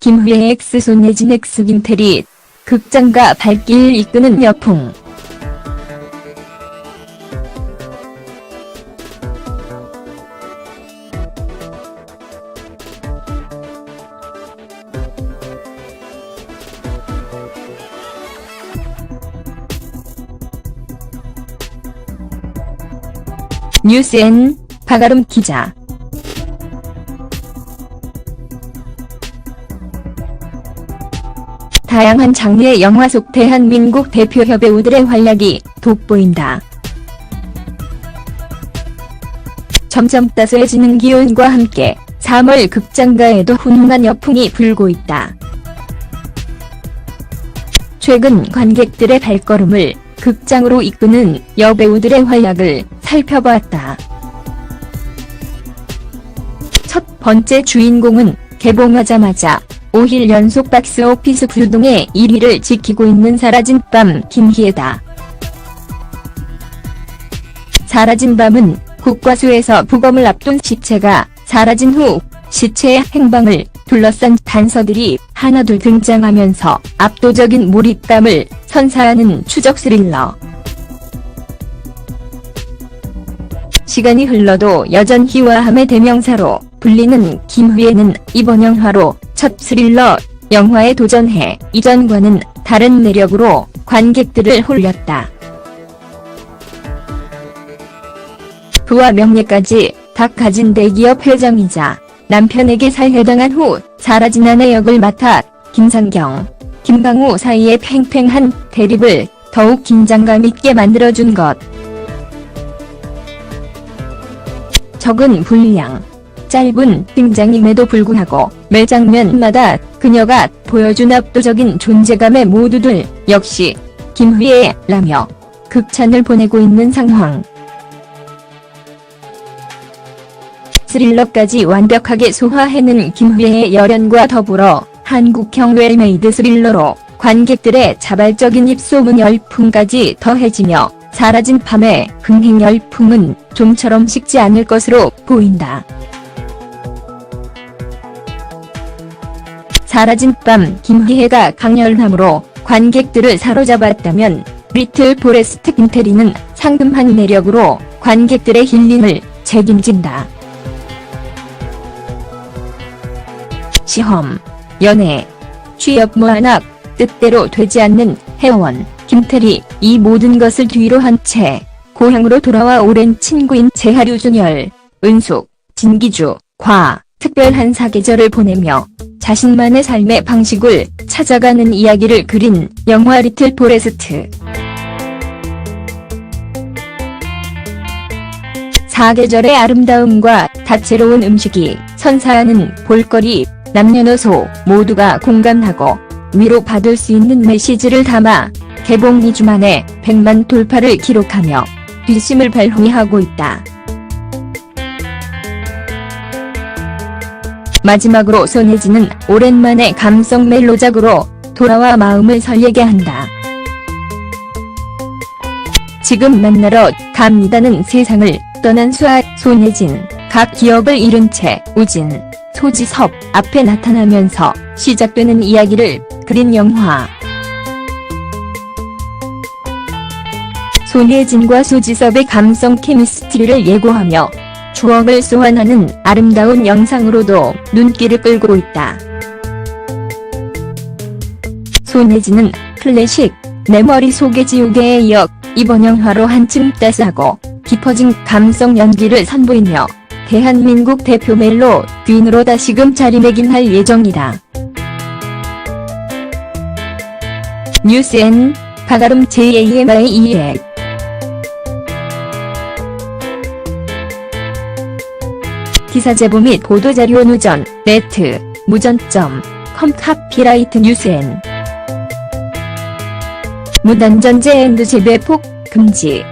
김휘의 X 손예진 X 김태리 극장가 발길 이끄는 여풍. 뉴스N 박아름 기자 다양한 장르의 영화 속 대한민국 대표 여배우들의 활약이 돋보인다. 점점 따스해지는 기온과 함께 3월 극장가에도 훈훈한 여풍이 불고 있다. 최근 관객들의 발걸음을 극장으로 이끄는 여배우들의 활약을 살펴보았다. 첫 번째 주인공은 개봉하자마자 5일 연속 박스오피스 부동의 1위를 지키고 있는 사라진 밤 김희애다. 사라진 밤은 국과수에서 부검을 앞둔 시체가 사라진 후 시체의 행방을 둘러싼 단서들이 하나둘 등장하면서 압도적인 몰입감을 선사하는 추적 스릴러. 시간이 흘러도 여전 희화함의 대명사로 불리는 김휘애는 이번 영화로 첫 스릴러 영화에 도전해 이전과는 다른 매력으로 관객들을 홀렸다. 부와 명예까지 다 가진 대기업 회장이자 남편에게 살해당한 후 사라진 아내 역을 맡아 김상경, 김강우 사이의 팽팽한 대립을 더욱 긴장감 있게 만들어준 것. 적은 분량, 짧은 등장임에도 불구하고 매 장면마다 그녀가 보여준 압도적인 존재감의 모두들 역시 김휘애라며 극찬을 보내고 있는 상황. 스릴러까지 완벽하게 소화해낸 김휘애의 열연과 더불어 한국형 웰메이드 스릴러로 관객들의 자발적인 입소문 열풍까지 더해지며 사라진 밤의 흥행 열풍은 좀처럼 식지 않을 것으로 보인다. 사라진 밤 김희애가 강렬함으로 관객들을 사로잡았다면 리틀 포레스트 김태리는 상금한 매력으로 관객들의 힐링을 책임진다. 시험, 연애, 취업 뭐 하나 뜻대로 되지 않는 회원 김태리 이 모든 것을 뒤로 한 채 고향으로 돌아와 오랜 친구인 재하류 준열, 은숙, 진기주, 과 특별한 사계절을 보내며 자신만의 삶의 방식을 찾아가는 이야기를 그린 영화 리틀 포레스트. 사계절의 아름다움과 다채로운 음식이 선사하는 볼거리 남녀노소 모두가 공감하고 위로받을 수 있는 메시지를 담아 개봉 2주 만에 100만 돌파를 기록하며 뒷심을 발휘하고 있다. 마지막으로 손예진은 오랜만에 감성 멜로작으로 돌아와 마음을 설레게 한다. 지금 만나러 갑니다는 세상을 떠난 수아 손예진 각 기억을 잃은 채 우진 소지섭 앞에 나타나면서 시작되는 이야기를 그린 영화. 손예진과 소지섭의 감성 케미스트리를 예고하며 추억을 소환하는 아름다운 영상으로도 눈길을 끌고 있다. 손예진은 클래식 내 머릿속의 지우개에 이어 이번 영화로 한층 따스하고 깊어진 감성 연기를 선보이며 대한민국 대표 멜로 퀸으로 다시금 자리매김할 예정이다. 뉴스N 박아름 JAMIEA 기사 제보 및 보도자료 누전, 네트, 무전점, 컴 카피라이트 뉴스N. 무단전제 앤드 재배폭 금지